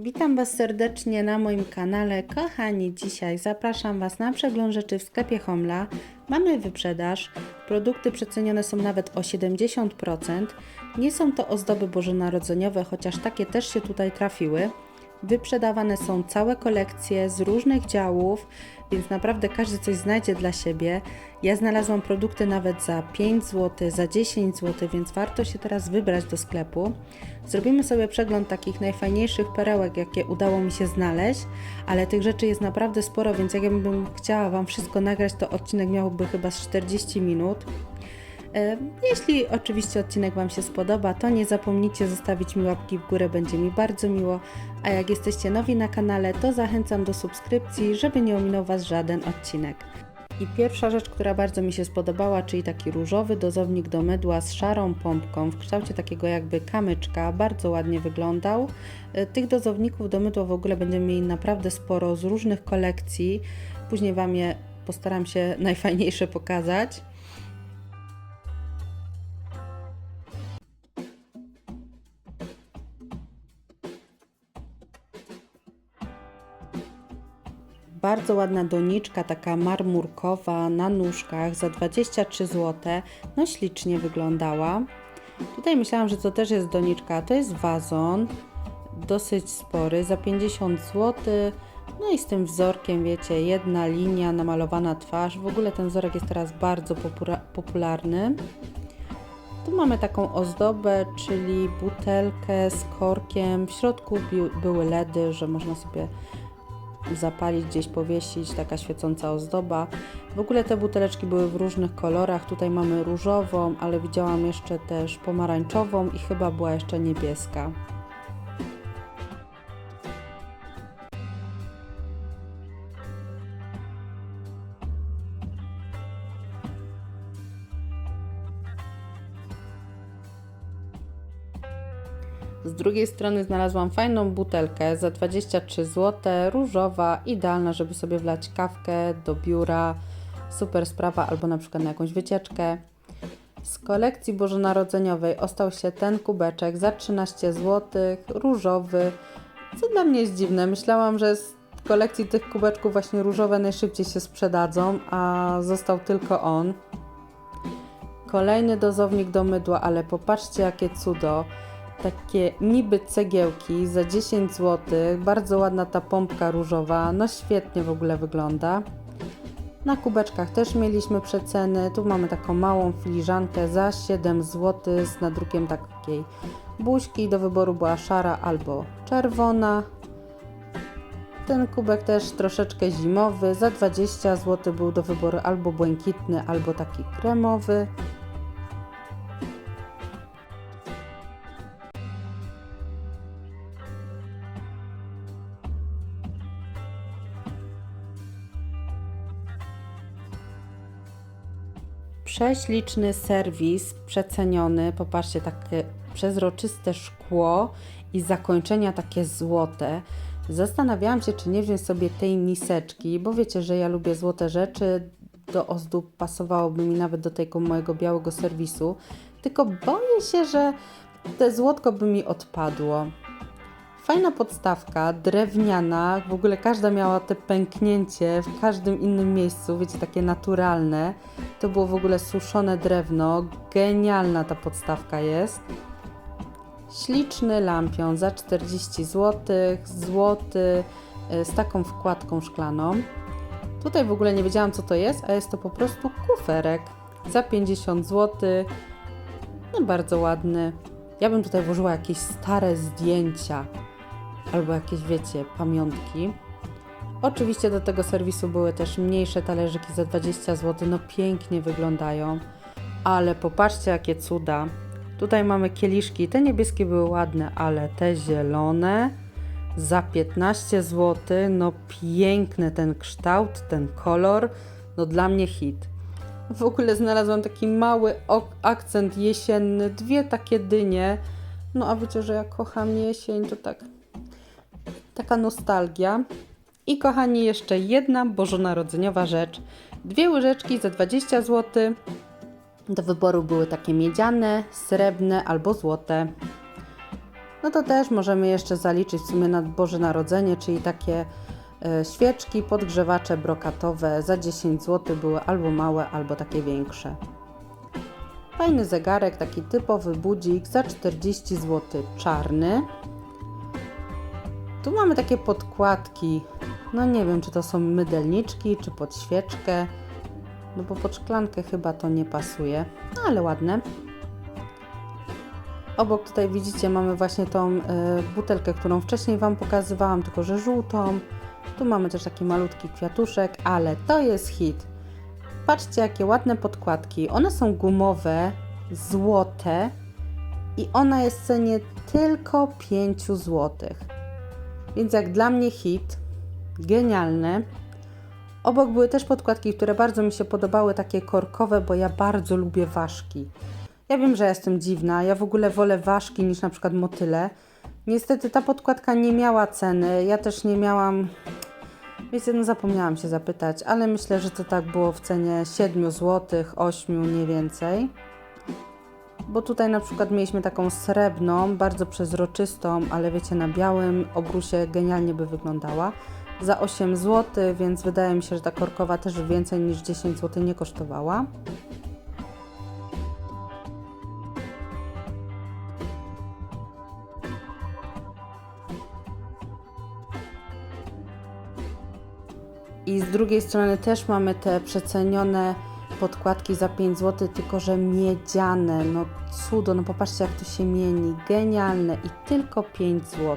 Witam Was serdecznie na moim kanale. Kochani, dzisiaj zapraszam Was na przegląd rzeczy w sklepie Homla. Mamy wyprzedaż. Produkty przecenione są nawet o 70%. Nie są to ozdoby bożonarodzeniowe, chociaż takie też się tutaj trafiły. Wyprzedawane są całe kolekcje z różnych działów, więc naprawdę każdy coś znajdzie dla siebie. Ja znalazłam produkty nawet za 5 zł, za 10 zł, więc warto się teraz wybrać do sklepu. Zrobimy sobie przegląd takich najfajniejszych perełek, jakie udało mi się znaleźć, ale tych rzeczy jest naprawdę sporo, więc jakbym chciała Wam wszystko nagrać, to odcinek miałby chyba z 40 minut. Jeśli oczywiście odcinek Wam się spodoba, to nie zapomnijcie zostawić mi łapki w górę, będzie mi bardzo miło. A jak jesteście nowi na kanale, to zachęcam do subskrypcji, żeby nie ominął Was żaden odcinek. I pierwsza rzecz, która bardzo mi się spodobała, czyli taki różowy dozownik do mydła z szarą pompką w kształcie takiego jakby kamyczka, bardzo ładnie wyglądał. E, Tych dozowników do mydła w ogóle będziemy mieli naprawdę sporo z różnych kolekcji. Później Wam je postaram się najfajniejsze pokazać. Bardzo ładna doniczka, taka marmurkowa na nóżkach za 23 zł. No ślicznie wyglądała. Tutaj myślałam, że to też jest doniczka, to jest wazon. Dosyć spory, za 50 zł. No i z tym wzorkiem, wiecie, jedna linia, namalowana twarz. W ogóle ten wzorek jest teraz bardzo popularny. Tu mamy taką ozdobę, czyli butelkę z korkiem. W środku były LEDy, że można sobie zapalić, gdzieś powiesić, taka świecąca ozdoba. W ogóle te buteleczki były w różnych kolorach. Tutaj mamy różową, ale widziałam jeszcze też pomarańczową i chyba była jeszcze niebieska. Z drugiej strony znalazłam fajną butelkę za 23 zł, różowa, idealna, żeby sobie wlać kawkę do biura. Super sprawa, albo na przykład na jakąś wycieczkę. Z kolekcji bożonarodzeniowej ostał się ten kubeczek za 13 zł, różowy, co dla mnie jest dziwne. Myślałam, że z kolekcji tych kubeczków właśnie różowe najszybciej się sprzedadzą, a został tylko on. Kolejny dozownik do mydła, ale popatrzcie jakie cudo. Takie niby cegiełki za 10 zł. Bardzo ładna ta pompka różowa. No świetnie w ogóle wygląda. Na kubeczkach też mieliśmy przeceny. Tu mamy taką małą filiżankę za 7 zł z nadrukiem takiej buźki. Do wyboru była szara albo czerwona. Ten kubek też troszeczkę zimowy. Za 20 zł był do wyboru albo błękitny, albo taki kremowy. Prześliczny serwis, przeceniony. Popatrzcie, takie przezroczyste szkło i zakończenia takie złote. Zastanawiałam się, czy nie wziąć sobie tej miseczki, bo wiecie, że ja lubię złote rzeczy. Do ozdób pasowałoby mi nawet do tego mojego białego serwisu. Tylko boję się, że te złotko by mi odpadło. Fajna podstawka, drewniana, w ogóle każda miała te pęknięcie w każdym innym miejscu, wiecie, takie naturalne. To było w ogóle suszone drewno, genialna ta podstawka jest. Śliczny lampion za 40 zł, złoty, y, z taką wkładką szklaną. Tutaj w ogóle nie wiedziałam co to jest, a jest to po prostu kuferek za 50 zł. No bardzo ładny. Ja bym tutaj włożyła jakieś stare zdjęcia albo jakieś, wiecie, pamiątki. Oczywiście do tego serwisu były też mniejsze talerzyki za 20 zł. No pięknie wyglądają, ale popatrzcie jakie cuda. Tutaj mamy kieliszki. Te niebieskie były ładne, ale te zielone za 15 zł. No piękny ten kształt, ten kolor. No dla mnie hit. W ogóle znalazłam taki mały akcent jesienny, dwie takie dynie. No a wiecie, że ja kocham jesień, to tak taka nostalgia. I kochani, jeszcze jedna bożonarodzeniowa rzecz. Dwie łyżeczki za 20 zł. Do wyboru były takie miedziane, srebrne albo złote. no to też możemy jeszcze zaliczyć w sumie na Boże Narodzenie, czyli takie e, świeczki, podgrzewacze brokatowe za 10 zł były albo małe, albo takie większe. Fajny zegarek, taki typowy budzik za 40 zł, czarny. Tu mamy takie podkładki. No nie wiem, czy to są mydelniczki, czy pod świeczkę. No bo pod szklankę chyba to nie pasuje, no ale ładne. Obok tutaj widzicie mamy właśnie tą y, butelkę, którą wcześniej Wam pokazywałam, tylko że żółtą. Tu mamy też taki malutki kwiatuszek, ale to jest hit. Patrzcie, jakie ładne podkładki. One są gumowe, złote i ona jest w cenie tylko 5 zł. Więc jak dla mnie hit, genialne. Obok były też podkładki, które bardzo mi się podobały, takie korkowe, bo ja bardzo lubię ważki. Ja wiem, że jestem dziwna, ja w ogóle wolę ważki niż na przykład motyle. Niestety ta podkładka nie miała ceny, ja też nie miałam... Wiecie, no zapomniałam się zapytać, ale myślę, że to tak było w cenie 7 zł, 8, nie więcej. Bo tutaj na przykład mieliśmy taką srebrną, bardzo przezroczystą, ale wiecie, na białym obrusie genialnie by wyglądała. Za 8 zł, więc wydaje mi się, że ta korkowa też więcej niż 10 zł nie kosztowała. I z drugiej strony też mamy te przecenione podkładki za 5 zł, tylko że miedziane. No cudo, no popatrzcie jak to się mieni. Genialne i tylko 5 zł.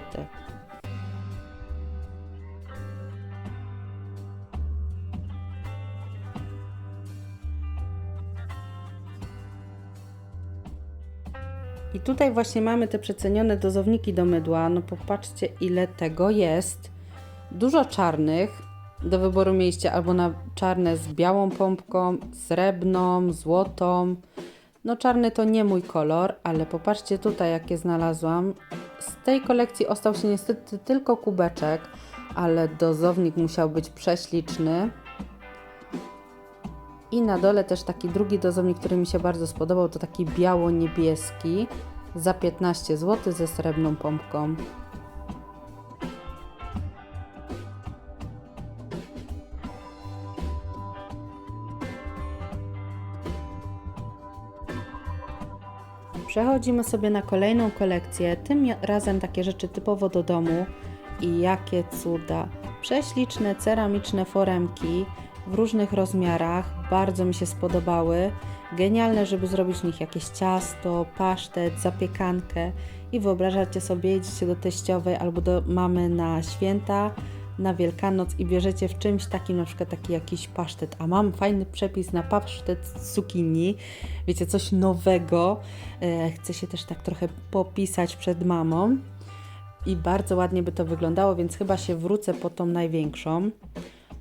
I tutaj właśnie mamy te przecenione dozowniki do mydła. No popatrzcie ile tego jest. Dużo czarnych, do wyboru mieliście albo na czarne z białą pompką, srebrną, złotą. No czarny to nie mój kolor, ale popatrzcie tutaj jakie znalazłam. Z tej kolekcji ostał się niestety tylko kubeczek, ale dozownik musiał być prześliczny. I na dole też taki drugi dozownik, który mi się bardzo spodobał, to taki biało-niebieski za 15 zł ze srebrną pompką. Przechodzimy sobie na kolejną kolekcję, tym razem takie rzeczy typowo do domu i jakie cuda. Prześliczne ceramiczne foremki w różnych rozmiarach, bardzo mi się spodobały. Genialne, żeby zrobić z nich jakieś ciasto, pasztet, zapiekankę i wyobrażacie sobie, jedziecie do teściowej albo do mamy na święta, na Wielkanoc i bierzecie w czymś takim, na przykład taki jakiś pasztet, a mam fajny przepis na pasztet z cukinii, wiecie, coś nowego, e, chcę się też tak trochę popisać przed mamą i bardzo ładnie by to wyglądało, więc chyba się wrócę po tą największą.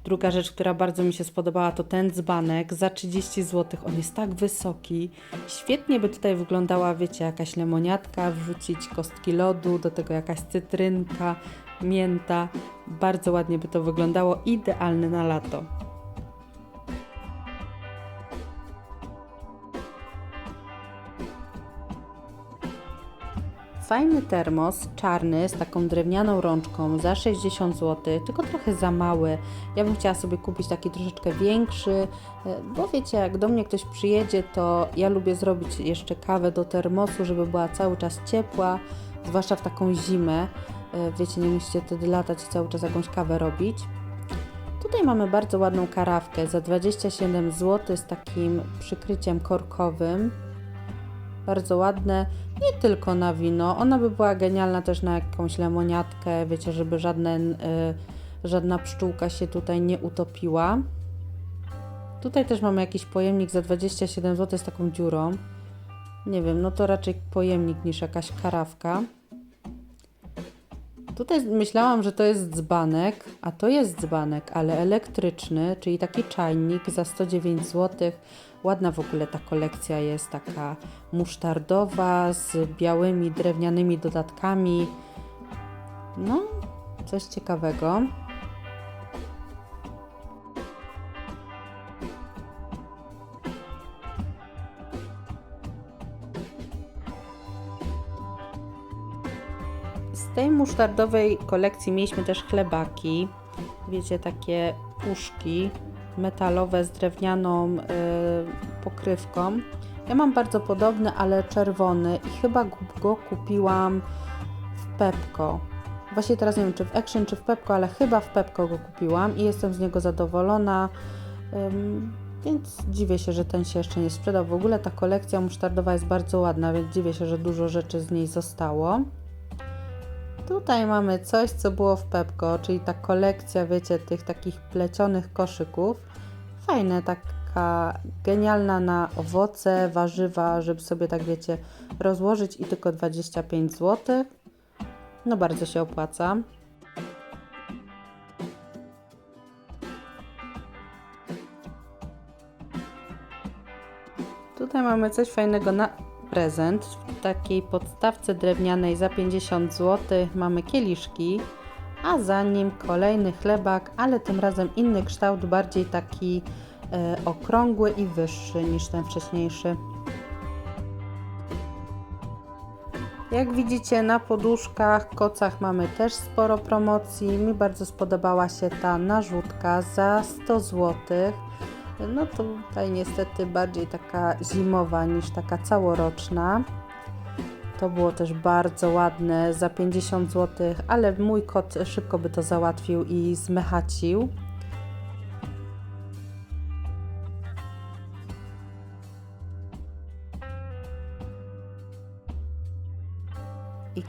Druga rzecz, która bardzo mi się spodobała, to ten dzbanek za 30 zł. On jest tak wysoki. Świetnie by tutaj wyglądała, wiecie, jakaś lemoniatka, wrzucić kostki lodu, do tego jakaś cytrynka, mięta. Bardzo ładnie by to wyglądało. Idealny na lato. Fajny termos, czarny, z taką drewnianą rączką za 60 zł, tylko trochę za mały. Ja bym chciała sobie kupić taki troszeczkę większy, e, bo wiecie, jak do mnie ktoś przyjedzie, to ja lubię zrobić jeszcze kawę do termosu, żeby była cały czas ciepła, zwłaszcza w taką zimę. E, wiecie, nie musicie wtedy latać i cały czas jakąś kawę robić. Tutaj mamy bardzo ładną karawkę za 27 zł z takim przykryciem korkowym. Bardzo ładne, nie tylko na wino. Ona by była genialna też na jakąś lemoniatkę, wiecie, żeby żadne, y, żadna pszczółka się tutaj nie utopiła. Tutaj też mamy jakiś pojemnik za 27 zł z taką dziurą. Nie wiem, no to raczej pojemnik niż jakaś karawka. Tutaj myślałam, że to jest dzbanek, a to jest dzbanek, ale elektryczny, czyli taki czajnik za 109 zł. Ładna w ogóle ta kolekcja jest, taka musztardowa z białymi drewnianymi dodatkami. No, coś ciekawego. Tej musztardowej kolekcji mieliśmy też chlebaki. Wiecie, takie puszki metalowe z drewnianą y, pokrywką. Ja mam bardzo podobny, ale czerwony i chyba go kupiłam w Pepko. Właśnie teraz nie wiem, czy w Action, czy w Pepko, ale chyba w Pepko go kupiłam i jestem z niego zadowolona. Ym, więc dziwię się, że ten się jeszcze nie sprzedał. W ogóle ta kolekcja musztardowa jest bardzo ładna, więc dziwię się, że dużo rzeczy z niej zostało. Tutaj mamy coś, co było w Pepko, czyli ta kolekcja, wiecie, tych takich plecionych koszyków. Fajne, taka genialna na owoce, warzywa, żeby sobie tak, wiecie, rozłożyć i tylko 25 zł. No bardzo się opłaca. Tutaj mamy coś fajnego na prezent. W takiej podstawce drewnianej za 50 zł mamy kieliszki, a za nim kolejny chlebak, ale tym razem inny kształt, bardziej taki e, okrągły i wyższy niż ten wcześniejszy. Jak widzicie na poduszkach, kocach mamy też sporo promocji. Mi bardzo spodobała się ta narzutka za 100 zł. No tutaj niestety bardziej taka zimowa niż taka całoroczna. To było też bardzo ładne za 50 zł, ale mój kot szybko by to załatwił i zmechacił.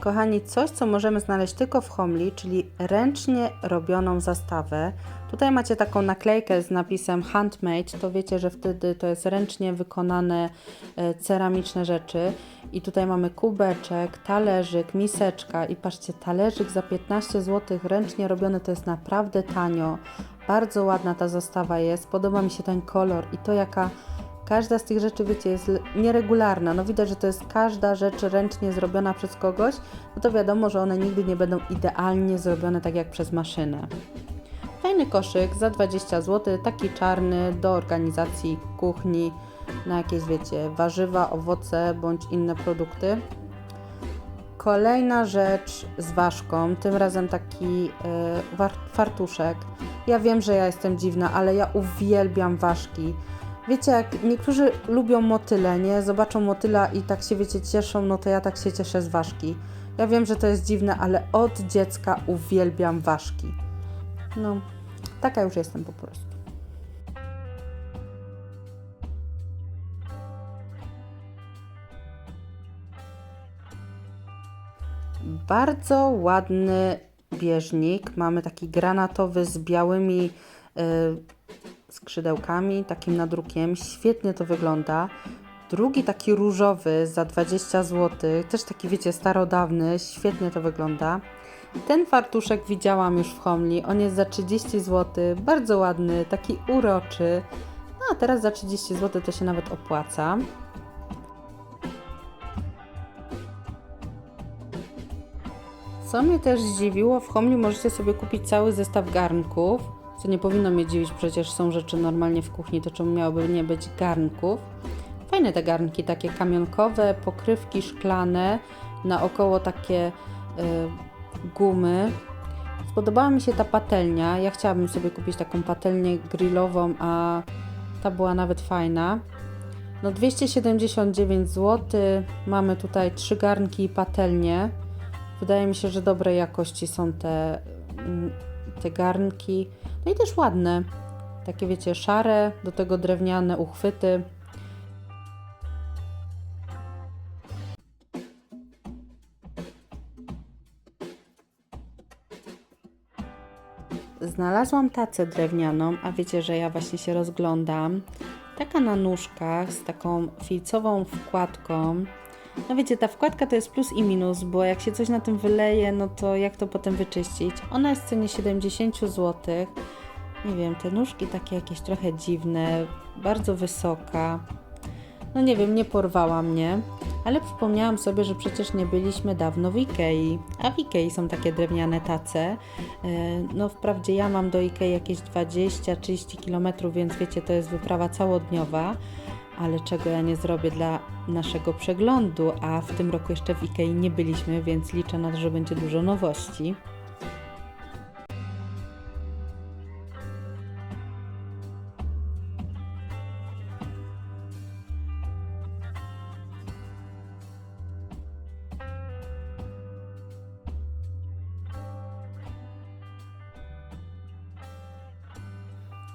Kochani, coś co możemy znaleźć tylko w Homli, czyli ręcznie robioną zastawę. Tutaj macie taką naklejkę z napisem handmade, to wiecie, że wtedy to jest ręcznie wykonane e, ceramiczne rzeczy. I tutaj mamy kubeczek, talerzyk, miseczka i patrzcie, talerzyk za 15 zł ręcznie robiony to jest naprawdę tanio. Bardzo ładna ta zastawa jest, podoba mi się ten kolor i to jaka każda z tych rzeczy, wiecie, jest nieregularna. No widać, że to jest każda rzecz ręcznie zrobiona przez kogoś, no to wiadomo, że one nigdy nie będą idealnie zrobione tak jak przez maszynę. Fajny koszyk za 20 zł, taki czarny do organizacji kuchni na jakieś, wiecie, warzywa, owoce bądź inne produkty. Kolejna rzecz z ważką, tym razem taki yy, fartuszek. Ja wiem, że ja jestem dziwna, ale ja uwielbiam ważki. Wiecie, jak niektórzy lubią motyle, nie? Zobaczą motyla i tak się, wiecie, cieszą, no to ja tak się cieszę z ważki. Ja wiem, że to jest dziwne, ale od dziecka uwielbiam ważki. No, taka już jestem po prostu. Bardzo ładny bieżnik. Mamy taki granatowy z białymi yy, skrzydełkami, takim nadrukiem. Świetnie to wygląda. Drugi taki różowy za 20 zł, też taki wiecie starodawny, świetnie to wygląda. Ten fartuszek widziałam już w Homli, on jest za 30 zł, bardzo ładny, taki uroczy. No a teraz za 30 zł to się nawet opłaca. Co mnie też zdziwiło, w Homli możecie sobie kupić cały zestaw garnków, co nie powinno mnie dziwić, przecież są rzeczy normalnie w kuchni, to czemu miałoby nie być garnków. Fajne te garnki, takie kamionkowe, pokrywki szklane, naokoło takie y, gumy. Spodobała mi się ta patelnia. Ja chciałabym sobie kupić taką patelnię grillową, a ta była nawet fajna. No 279 zł. Mamy tutaj trzy garnki i patelnię. Wydaje mi się, że dobrej jakości są te, mm, te garnki. No i też ładne. Takie wiecie, szare, do tego drewniane uchwyty. Znalazłam tacę drewnianą, a wiecie, że ja właśnie się rozglądam. Taka na nóżkach z taką filcową wkładką. No wiecie, ta wkładka to jest plus i minus, bo jak się coś na tym wyleje, no to jak to potem wyczyścić? Ona jest w cenie 70 zł. Nie wiem, te nóżki takie jakieś trochę dziwne, bardzo wysoka. No nie wiem, nie porwała mnie, ale przypomniałam sobie, że przecież nie byliśmy dawno w Ikei, a w Ikei są takie drewniane tace. E, no wprawdzie ja mam do Ikei jakieś 20-30 km, więc wiecie, to jest wyprawa całodniowa, ale czego ja nie zrobię dla naszego przeglądu, a w tym roku jeszcze w Ikei nie byliśmy, więc liczę na to, że będzie dużo nowości.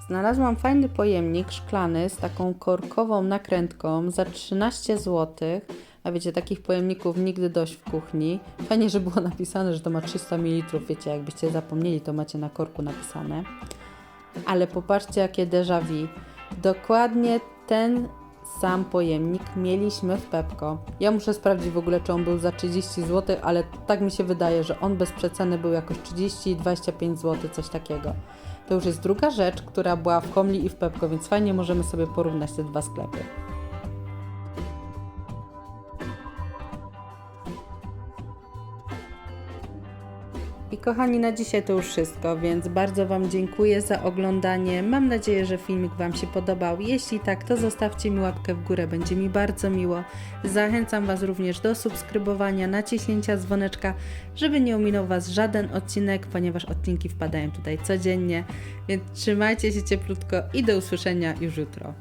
Znalazłam fajny pojemnik szklany z taką korkową nakrętką za 13 zł. A wiecie, takich pojemników nigdy dość w kuchni. Fajnie, że było napisane, że to ma 300 ml. Wiecie, jakbyście zapomnieli, to macie na korku napisane. Ale popatrzcie, jakie déjà vu. Dokładnie ten sam pojemnik mieliśmy w Pepko. Ja muszę sprawdzić w ogóle, czy on był za 30 zł, ale tak mi się wydaje, że on bez przeceny był jakoś 30-25 zł, coś takiego. To już jest druga rzecz, która była w Komli i w Pepko, więc fajnie możemy sobie porównać te dwa sklepy. Kochani, na dzisiaj to już wszystko, więc bardzo Wam dziękuję za oglądanie. Mam nadzieję, że filmik Wam się podobał. Jeśli tak, to zostawcie mi łapkę w górę, będzie mi bardzo miło. Zachęcam Was również do subskrybowania, naciśnięcia dzwoneczka, żeby nie ominął Was żaden odcinek, ponieważ odcinki wpadają tutaj codziennie. Więc trzymajcie się cieplutko i do usłyszenia już jutro.